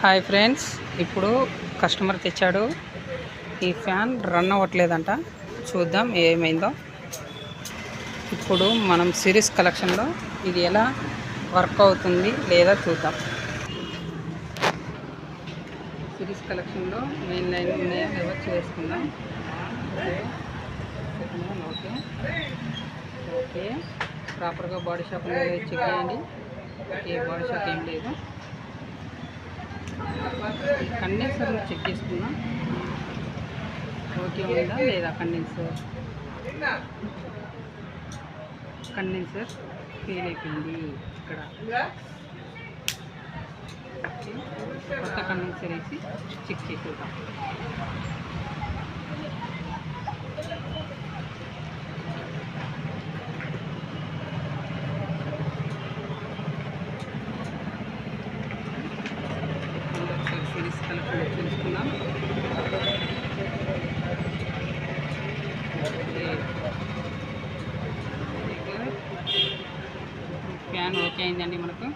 Hi friends ఇప్పుడు customer తెచ్చాడు. ఈ ఫ్యాన్ రన్ అవ్వట్లేదంట. చూద్దాం ఏమైందో. ఇప్పుడు మనం సిరీస్ కలెక్షన్లో ఇది ఎలా వర్క్ అవుతుంది లేదా చూద్దాం. సిరీస్ కలెక్షన్లో మెయిన్ లైన్ ఉన్నాయో లేవో చేసుకుందాం. ఓకే. ఓకే. ఓకే. ప్రాపర్గా బాడీ షాప్ చెక్ చేయండి. ఓకే బాడీ షాప్ ఏం లేదు. కండెన్సర్ చెక్ చేసుకున్నా. ఓకే ఉందా? లేదా కండెన్సర్? కండెన్సర్ ఫెయిల్ అయిపోయింది ఇక్కడ. కొత్త కండెన్సర్ వేసి చెక్ చేసేద్దాం. కలెక్షన్ చూసుకుందాం. Fan okay. అయిందండి మనకు.